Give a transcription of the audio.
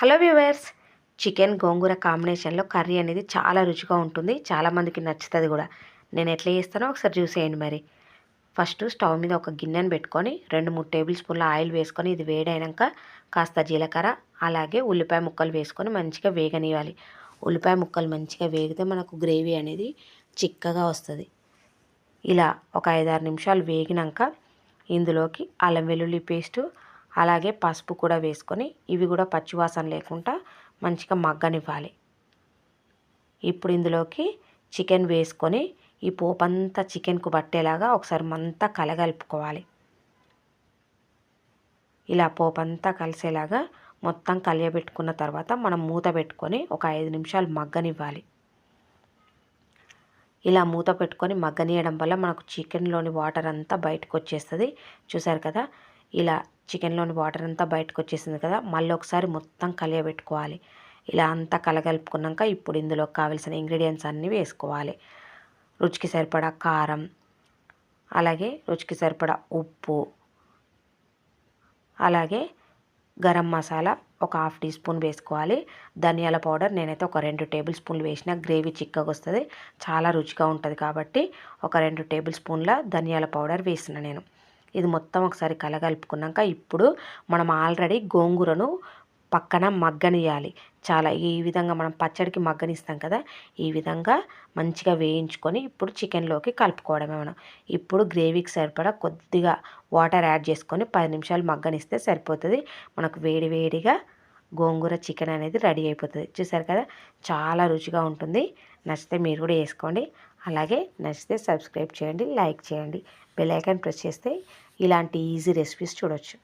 Hello viewers chicken గోంగూర కాంబినేషన్లో curry అనేది చాలా రుచిగా ఉంటుంది. చాలామందికి నచ్చుతుంది కూడా. నేను ఎట్లా చేస్తానో ఒకసారి చూసేయండి మరి. ఫస్ట్ స్టవ్ మీద ఒక గిన్నెను పెట్టుకొని రెండు మూడు టేబుల్ స్పూన్ల ఆయిల్ వేసుకొని ఇది వేడైనాక కాస్త జీలకర్ర అలాగే ఉల్లిపాయ ముక్కలు వేసుకొని మంచిగా వేగనివ్వాలి ఉల్లిపాయ ముక్కలు మంచిగా వేగితే మనకు గ్రేవీ అనేది చిక్కగా వస్తుంది. ఇలా ఒక ఐదారు నిమిషాలు వేగినాక ఇందులోకి అల్లం వెల్లుల్లి పేస్టు అలాగే పసుపు కూడా వేసుకొని ఇవి కూడా పచ్చివాసన లేకుండా మంచిగా మగ్గనివ్వాలి. ఇప్పుడు ఇందులోకి చికెన్ వేసుకొని ఈ పోపు అంతా చికెన్కు పట్టేలాగా ఒకసారి మంతా కలగలుపుకోవాలి. ఇలా పోపు అంతా కలిసేలాగా మొత్తం కలియబెట్టుకున్న తర్వాత మనం మూత పెట్టుకొని ఒక ఐదు నిమిషాలు మగ్గనివ్వాలి. ఇలా మూత పెట్టుకొని మగ్గనియడం వల్ల మనకు చికెన్లోని వాటర్ అంతా బయటకు వచ్చేస్తుంది. చూసారు కదా? ఇలా చికెన్లోని వాటర్ అంతా బయటకు వచ్చేసింది కదా మళ్ళీ ఒకసారి మొత్తం కలియబెట్టుకోవాలి. ఇలా అంతా కలగలుపుకున్నాక ఇప్పుడు ఇందులో కావాల్సిన ఇంగ్రీడియంట్స్ అన్నీ వేసుకోవాలి. రుచికి సరిపడా కారం అలాగే రుచికి సరిపడా ఉప్పు అలాగే గరం మసాలా ఒక హాఫ్ టీ స్పూన్ వేసుకోవాలి. ధనియాల పౌడర్ నేనైతే ఒక రెండు టేబుల్ స్పూన్లు వేసిన గ్రేవీ చిక్కగా వస్తుంది చాలా రుచిగా ఉంటుంది కాబట్టి ఒక రెండు టేబుల్ స్పూన్ల ధనియాల పౌడర్ వేసిన నేను. ఇది మొత్తం ఒకసారి కలగలుపుకున్నాక ఇప్పుడు మనం ఆల్రెడీ గోంగూరను పక్కన మగ్గనియాలి చాలా ఈ విధంగా మనం పచ్చడికి మగ్గనిస్తాం కదా ఈ విధంగా మంచిగా వేయించుకొని ఇప్పుడు చికెన్లోకి కలుపుకోవడమే మనం. ఇప్పుడు గ్రేవీకి సరిపడా కొద్దిగా వాటర్ యాడ్ చేసుకొని పది నిమిషాలు మగ్గనిస్తే సరిపోతుంది. మనకు వేడి వేడిగా గోంగూర చికెన్ అనేది రెడీ అయిపోతుంది. చూసారు కదా చాలా రుచిగా ఉంటుంది. నచ్చితే మీరు కూడా వేసుకోండి. అలాగే నచ్చితే సబ్స్క్రైబ్ చేయండి లైక్ చేయండి బెల్ ఐకాన్ ప్రెస్ చేస్తే ఇలాంటి ఈజీ రెసిపీస్ చూడొచ్చు.